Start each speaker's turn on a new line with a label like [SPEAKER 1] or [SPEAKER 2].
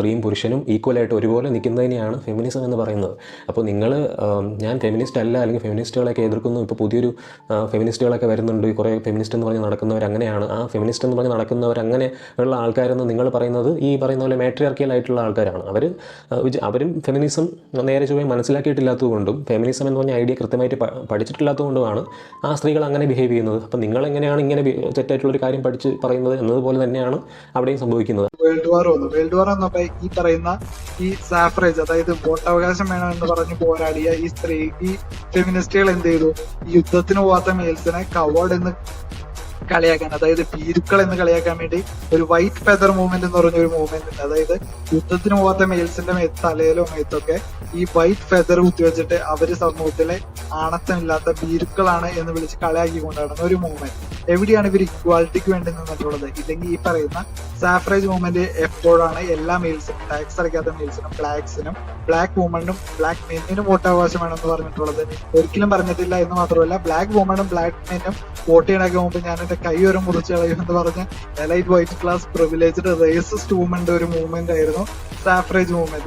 [SPEAKER 1] സ്ത്രീയും പുരുഷനും ഈക്വലായിട്ട് ഒരുപോലെ നിൽക്കുന്നതിനെയാണ് ഫെമിനിസം എന്ന് പറയുന്നത്. അപ്പോൾ നിങ്ങൾ ഞാൻ ഫെമിനിസ്റ്റ് അല്ല അല്ലെങ്കിൽ ഫെമിനിസ്റ്റുകളൊക്കെ എതിർക്കുന്നു ഇപ്പോൾ പുതിയൊരു ഫെമിനിസ്റ്റുകളൊക്കെ വരുന്നുണ്ട് കുറേ ഫെമിനിസ്റ്റ് എന്ന് പറഞ്ഞ് നടക്കുന്നവർ അങ്ങനെയാണ്. ആ ഫെമിനിസ്റ്റ് എന്ന് പറഞ്ഞ് നടക്കുന്നവർ അങ്ങനെ ഉള്ള ആൾക്കാരെന്ന് നിങ്ങൾ പറയുന്നത് ഈ പറയുന്ന പോലെ മാട്രിയാർക്കിയൽ ആയിട്ടുള്ള ആൾക്കാരാണ്. അവർ അവരും ഫെമിനിസം നേരെ ചൊവ്വേ മനസ്സിലാക്കിയിട്ടില്ലാത്തതുകൊണ്ടും ഫെമിനിസം എന്ന് പറഞ്ഞ ഐഡിയ കൃത്യമായിട്ട് പഠിച്ചിട്ടില്ലാത്തതുകൊണ്ടുമാണ് ആ സ്ത്രീകൾ അങ്ങനെ ബിഹേവ് ചെയ്യുന്നത്. അപ്പം നിങ്ങൾ എങ്ങനെയാണ് ഇങ്ങനെ തെറ്റായിട്ടുള്ളൊരു കാര്യം പഠിച്ച് പറയുന്നത് എന്നതുപോലെ തന്നെയാണ് അവിടെയും സംഭവിക്കുന്നത്.
[SPEAKER 2] വേൾഡ് വാർ വന്നു. വേൾഡ് വാർ വന്നപ്പോ ഈ പറയുന്ന ഈ സാഫറേജ് അതായത് വോട്ടവകാശം വേണം എന്ന് പറഞ്ഞ് പോരാടിയ ഈ സ്ത്രീ ഈ ഫെമിനിസ്റ്റുകൾ എന്ത് ചെയ്തു? യുദ്ധത്തിന് പോവാത്ത മേൽസിനെ കവേർഡ് എന്ന് കളിയാക്കാൻ അതായത് ഭീരുക്കൾ എന്ന് കളിയാക്കാൻ വേണ്ടി ഒരു വൈറ്റ് ഫെദർ മൂവ്മെന്റ് എന്ന് പറഞ്ഞ ഒരു മൂവ്മെന്റ് ഉണ്ട്. അതായത് യുദ്ധത്തിന് പോവാത്ത മെയിൽസിന്റെ തലയിലോ മേത്തൊക്കെ ഈ വൈറ്റ് ഫെദർ കുത്തിവെച്ചിട്ട് അവർ സമൂഹത്തിലെ ആണത്തമില്ലാത്ത ഭീരുക്കളാണ് എന്ന് വിളിച്ച് കളയാക്കി നടന്ന ഒരു മൂവ്മെന്റ് എവിടെയാണ് ഇവർ ഇക്വാലിറ്റിക്ക് വേണ്ടി നിന്നിട്ടുള്ളത്? ഇല്ലെങ്കിൽ ഈ പറയുന്ന സാഫറേജ് മൂവ്മെന്റ് എപ്പോഴാണ് എല്ലാ മെയിൽസിനും ടാക്സ് അടയ്ക്കാത്ത മെയിൽസിനും ബ്ലാക്സിനും ബ്ലാക്ക് വുമണിനും ബ്ലാക്ക് മെന്നിനും വേണമെന്ന് പറഞ്ഞിട്ടുള്ളത്? ഒരിക്കലും പറഞ്ഞിട്ടില്ല എന്ന് മാത്രമല്ല ബ്ലാക്ക് വുമണും ബ്ലാക്ക് മെന്നും വോട്ട് ചെയ്യണൊക്കെ മുമ്പ് ഞാൻ എന്റെ കൈ വരെ മുറിച്ച് കളയും എന്ന് പറഞ്ഞ elite white class privileged racist വുമന്റെ ഒരു മൂവ്മെന്റ് ആയിരുന്നു സാഫറേജ് മൂവ്മെന്റ്